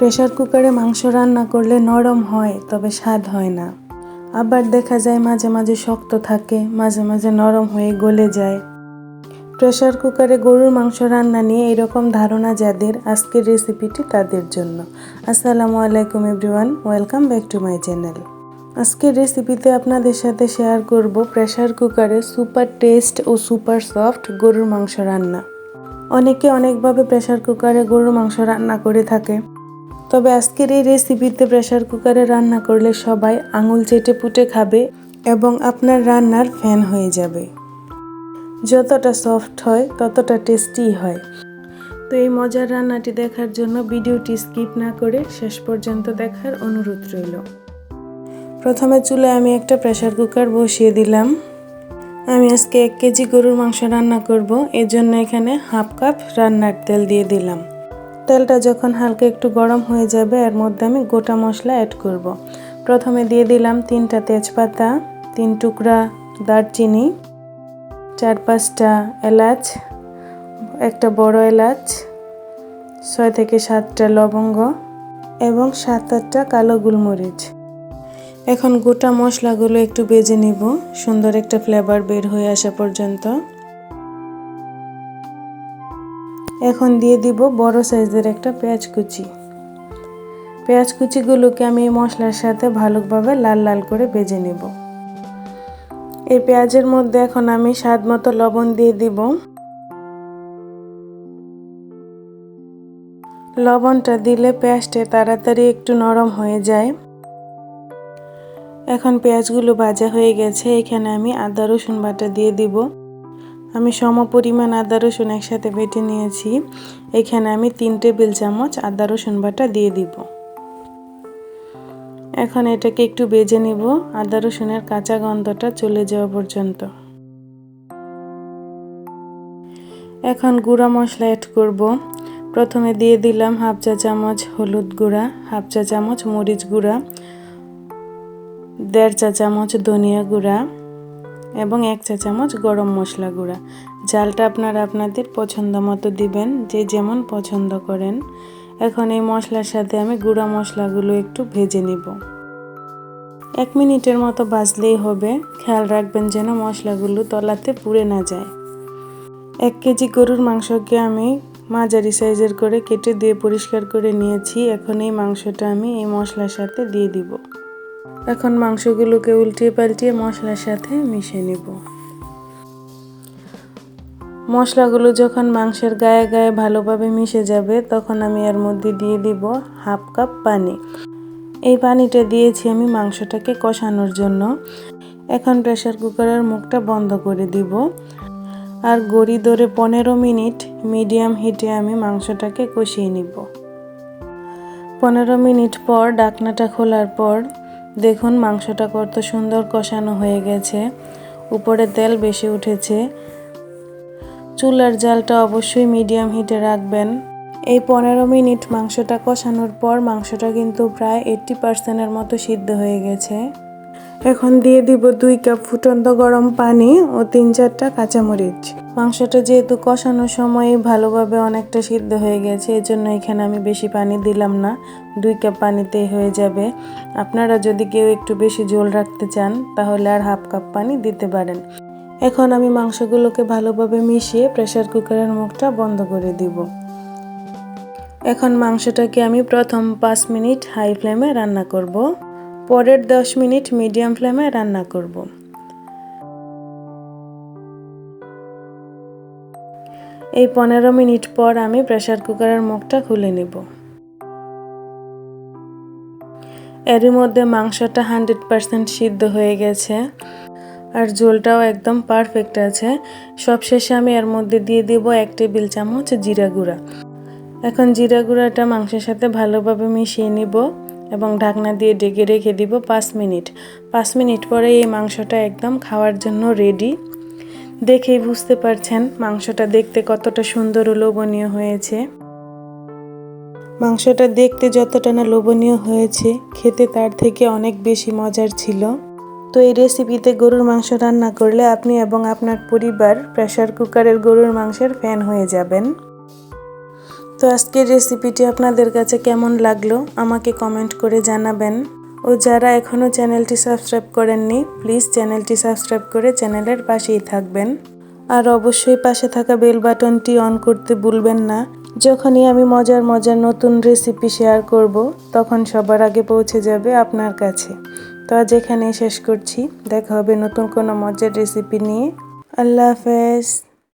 Pressure কুকারে মাংস রান্না করলে নরম হয়, তবে স্বাদ হয় না। আবার দেখা যায় মাঝে মাঝে শক্ত থাকে, মাঝে মাঝে নরম হয়ে গলে যায়। প্রেসার কুকারে গরুর মাংস রান্না নিয়ে এরকম ধারণা যাদের, আজকের রেসিপিটি তাদের জন্য। আসসালামু আলাইকুম everyone, welcome back to my channel. আজকের রেসিপিতে আপনাদের সাথে শেয়ার করব প্রেসার কুকারে সুপার টেস্ট ও সুপার সফট গরুর মাংস রান্না। অনেকে অনেকভাবে প্রেসার কুকারে গরুর মাংস রান্না করে থাকে। তবে আজকের এই রেসিপিতে প্রেশার কুকারে রান্না করলে সবাই আঙুল চেটে পুটে খাবে এবং আপনার রান্নার ফ্যান হয়ে যাবে। যতটা সফট হয়, ততটা টেস্টি হয়। তো এই মজার রান্নাটি দেখার জন্য ভিডিওটি স্কিপ না করে শেষ পর্যন্ত দেখার অনুরোধ রইল। প্রথমে চুলে আমি একটা প্রেশার কুকার বসিয়ে দিলাম। আমি আজকে এক কেজি গরুর মাংস রান্না করব এর জন্য এখানে হাফ কাপ রান্নার তেল দিয়ে দিলাম। তেলটা যখন হালকা একটু গরম হয়ে যাবে, এর মধ্যে আমি গোটা মশলা অ্যাড করব। প্রথমে দিয়ে দিলাম তিনটা তেজপাতা, তিন টুকরা দারচিনি, চার পাঁচটা এলাচ, একটা বড় এলাচ, ছয় থেকে সাতটা লবঙ্গ এবং সাত আটটা কালো গোলমরিচ এখন গোটা মশলাগুলো একটু বেজে নিব, সুন্দর একটা ফ্লেভার বের হয়ে আসা পর্যন্ত এখন দিয়ে দিব বড় সাইজের একটা পেঁয়াজ কুচি। পেঁয়াজ কুচিগুলোকে আমি এই মশলার সাথে ভালোভাবে লাল লাল করে ভেজে নেব। এই পেঁয়াজের মধ্যে এখন আমি স্বাদ মতো লবণ দিয়ে দিব। লবণটা দিলে পেঁয়াজটা তাড়াতাড়ি একটু নরম হয়ে যায়। এখন পেঁয়াজগুলো ভাজা হয়ে গেছে, এখানে আমি আদা রসুন বাটা দিয়ে দিব। আমি সম পরিমাণ আদা, রসুন একসাথে বেটে নিয়েছি। এখানে আমি তিন টেবিল চামচ আদা, রসুন বাটা দিয়ে দিব। এখন এটাকে একটু বেজে নিব। আদা, রসুনের কাঁচা গন্ধটা চলে যাওয়া পর্যন্ত। এখন গুঁড়া মশলা অ্যাড করব। প্রথমে দিয়ে দিলাম হাফ চা চামচ হলুদ গুঁড়া, হাফ চা চামচ মরিচ গুঁড়া, দেড় চা চামচ ধনিয়া গুঁড়া। এবং এক চা চামচ গরম মশলা গুঁড়া। জালটা আপনারা আপনাদের পছন্দ মতো দিবেন, যে যেমন পছন্দ করেন। এখন এই মশলার সাথে আমি গুঁড়া মশলাগুলো একটু ভেজে নিব। এক মিনিটের মতো বাজলেই হবে। খেয়াল রাখবেন যেন মশলাগুলো তলাতে পুড়ে না যায়। এক কেজি গরুর মাংসকে আমি মাঝারি সাইজের করে কেটে দিয়ে পরিষ্কার করে নিয়েছি। এখন এই মাংসটা আমি এই মশলার সাথে দিয়ে দিব। এখন মাংসগুলোকে উল্টিয়ে পাল্টিয়ে মশলার সাথে মিশিয়ে নিব। মশলাগুলো যখন মাংসের গায়ে গায়ে ভালোভাবে মিশে যাবে, তখন আমি এর মধ্যে দিয়ে দিব হাফ কাপ পানি। এই পানিটা দিয়েছি আমি মাংসটাকে কষানোর জন্য। এখন প্রেশার কুকারের মুখটা বন্ধ করে দিব। আর গড়ি ধরে পনেরো মিনিট মিডিয়াম হিটে আমি মাংসটাকে কষিয়ে নিব। পনেরো মিনিট পর ডাকনাটা খোলার পর দেখুন, মাংসটা কত সুন্দর কষানো হয়ে গেছে। উপরে তেল বেশি উঠেছে। চুলার জালটা অবশ্যই মিডিয়াম হিটে রাখবেন। এই পনেরো মিনিট মাংসটা কষানোর পর মাংসটা কিন্তু প্রায় এইট্টি পার্সেন্টের মতো সিদ্ধ হয়ে গেছে। এখন দিয়ে দিব দুই কাপ ফুটন্ত গরম পানি ও তিন চারটা কাঁচামরিচ। মাংসটা যেহেতু কষানোর সময় ভালোভাবে অনেকটা সিদ্ধ হয়ে গেছে, এজন্য এখানে আমি বেশি পানি দিলাম না। দুই কাপ পানিতেই হয়ে যাবে। আপনারা যদি কেউ একটু বেশি ঝোল রাখতে চান, তাহলে আর হাফ কাপ পানি দিতে পারেন। এখন আমি মাংসগুলোকে ভালোভাবে মিশিয়ে প্রেশার কুকারের মুখটা বন্ধ করে দিব। এখন মাংসটাকে আমি প্রথম পাঁচ মিনিট হাই ফ্লেমে রান্না করব। পরের দশ মিনিট মিডিয়াম ফ্লেমে রান্না করব। এই পনেরো মিনিট পর আমি প্রেশার কুকারের মুখটা খুলে নেব। এরই মধ্যে মাংসটা হান্ড্রেড পারসেন্ট সিদ্ধ হয়ে গেছে আর ঝোলটাও একদম পারফেক্ট আছে। সবশেষে আমি এর মধ্যে দিয়ে দিব এক টেবিল চামচ জিরা গুঁড়া। এখন জিরা গুঁড়াটা মাংসের সাথে ভালোভাবে মিশিয়ে নিব এবং ঢাকনা দিয়ে ডেকে রেখে দিব পাঁচ মিনিট। পাঁচ মিনিট পরে এই মাংসটা একদম খাওয়ার জন্য রেডি দেখেই বুঝতে পারছেন মাংসটা দেখতে কতটা সুন্দর ও লোভনীয় হয়েছে। মাংসটা দেখতে যতটা না লোভনীয় হয়েছে, খেতে তার থেকে অনেক বেশি মজার ছিল। তো এই রেসিপিতে গরুর মাংস রান্না করলে আপনি এবং আপনার পরিবার প্রেশার কুকারের গরুর মাংসের ফ্যান হয়ে যাবেন। তো আজকের রেসিপিটি আপনাদের কাছে কেমন লাগল আমাকে কমেন্ট করে জানাবেন। ও যারা এখনও চ্যানেলটি সাবস্ক্রাইব করেননি, প্লিজ চ্যানেলটি সাবস্ক্রাইব করে চ্যানেলের পাশেই থাকবেন। আর অবশ্যই পাশে থাকা বেল বাটনটি অন করতে ভুলবেন না। যখনই আমি মজার মজার নতুন রেসিপি শেয়ার করব, তখন সবার আগে পৌঁছে যাবে আপনার কাছে। তো আজ এখানেই শেষ করছি। দেখা হবে নতুন কোনো মজার রেসিপি নিয়ে। আল্লাহ হাফেজ।